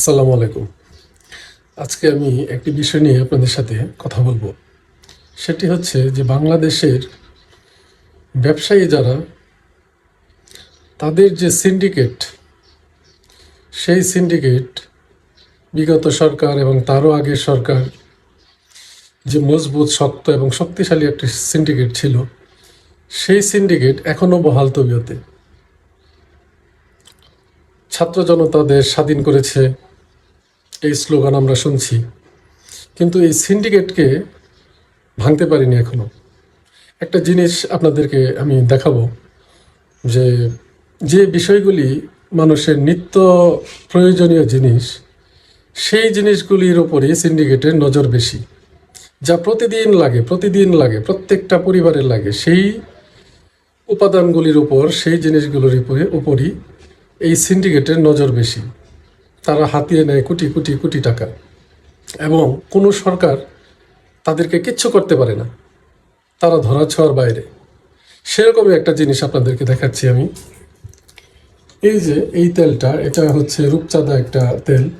আসসালামু আলাইকুম। আজকে আমি একটি বিষয় নিয়ে আপনাদের সাথে কথা বলব। সেটি হচ্ছে যে বাংলাদেশের ব্যবসায়ী যারা, তাদের যে সিন্ডিকেট সেই সিন্ডিকেট বিগত সরকার এবং তারও আগের সরকার যে মজবুত, শক্ত এবং শক্তিশালী একটি সিন্ডিকেট ছিল, সেই সিন্ডিকেট এখনও বহাল তবিয়তে। ছাত্র জনতা দেশ স্বাধীন করেছে এই স্লোগান আমরা শুনছি। কিন্তু এই সিন্ডিকেটকে ভাঙতে পারিনি এখনও। একটা জিনিস আপনাদেরকে আমি দেখাবো যে যে বিষয়গুলি মানুষের নিত্য প্রয়োজনীয় জিনিস, সেই জিনিসগুলির উপরই সিন্ডিকেটের নজর বেশি। যা প্রতিদিন লাগে প্রতিদিন লাগে, প্রত্যেকটা পরিবারের লাগে, সেই উপাদানগুলির উপর, সেই জিনিসগুলোর উপরে উপরই এই সিন্ডিকেটের নজর বেশি। তারা হাতিয়ে নেয় কোটি কোটি কোটি টাকা। এবং কোনো সরকার তাদেরকে কিচ্ছু করতে পারে না। তারা ধরা ছোঁয়ার বাইরে। সেরকমই একটা জিনিস আপনাদেরকে দেখাচ্ছি আমি। এই যে, এই তেলটা, এটা হচ্ছে রূপচাঁদা একটা তেল।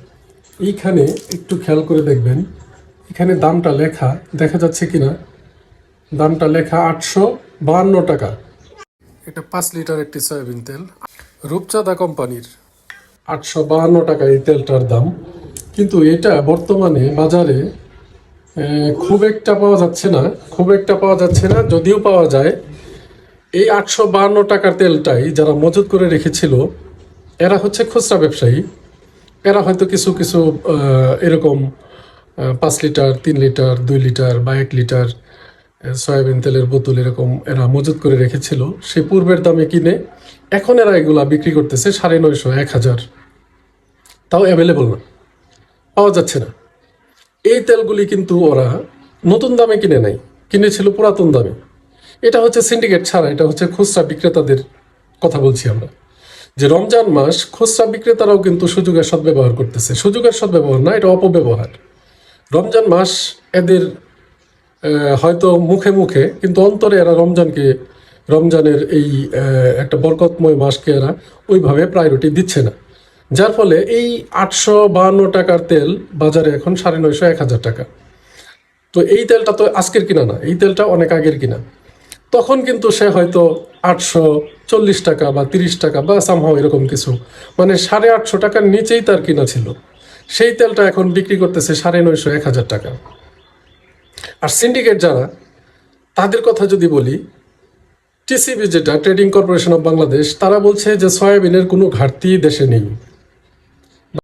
এইখানে একটু খেয়াল করে দেখবেন, এখানে দামটা লেখা, দেখা যাচ্ছে কি না দামটা লেখা আটশো বাহান্ন টাকা। এটা পাঁচ লিটার একটি সয়াবিন তেল। রূপচাঁদা কোম্পানির। আটশো বাহান্ন টাকা এই তেলটার দাম। কিন্তু এটা বর্তমানে বাজারে খুব একটা পাওয়া যাচ্ছে না, খুব একটা পাওয়া যাচ্ছে না, যদিও পাওয়া যায়। এই আটশো বাহান্ন টাকার তেলটাই যারা মজুত করে রেখেছিল, এরা হচ্ছে খুচরা ব্যবসায়ী। এরা হয়তো কিছু কিছু এরকম পাঁচ লিটার, তিন লিটার, দুই লিটার বা এক লিটার সয়াবিন তেলের বোতল এরকম এরা মজুত করে রেখেছিল, সে পূর্বের দামে কিনে, এখন এরা এগুলা বিক্রি করতেছে সাড়ে নয়শো, এক হাজার। তাও অ্যাভেলেবল না। পাওয়া যাচ্ছে না। এই তেলগুলি কিন্তু ওরা নতুন দামে কিনে নাই কিনেছিল পুরাতন দামে। এটা হচ্ছে সিন্ডিকেট ছাড়া, এটা হচ্ছে খুচরা বিক্রেতাদের কথা বলছি আমরা। যে রমজান মাস খুচরা বিক্রেতারাও কিন্তু সুযোগের সদ্ব্যবহার করতেছে। সুযোগের সদ্ব্যবহার না, এটা অপব্যবহার। রমজান মাস এদের হয়তো মুখে মুখে, কিন্তু অন্তরে এরা রমজানকে, রমজানের এই একটা বরকতময় মাসকে এরা ওইভাবে প্রায়োরিটি দিচ্ছে না। যার ফলে এই আটশো বাহান্ন টাকার তেল বাজারে এখন সাড়ে নয়শো, এক হাজার টাকা। তো এই তেলটা তো আজকের কিনা না, এই তেলটা অনেক আগের কিনা। তখন কিন্তু সে হয়তো আটশো চল্লিশ টাকা বা তিরিশ টাকা বা সামহাও এরকম কিছু মানে সাড়ে আটশো টাকার নিচেই তার কিনা ছিল। সেই তেলটা এখন বিক্রি করতেছে সাড়ে নয়শো, এক হাজার টাকা। আর সিন্ডিকেট যারা, তাদের কথা যদি বলি টিসিবি যেটা ট্রেডিং কর্পোরেশন অফ বাংলাদেশ তারা বলছে যে, সয়াবিনের কোনো ঘাটতি দেশে নেই।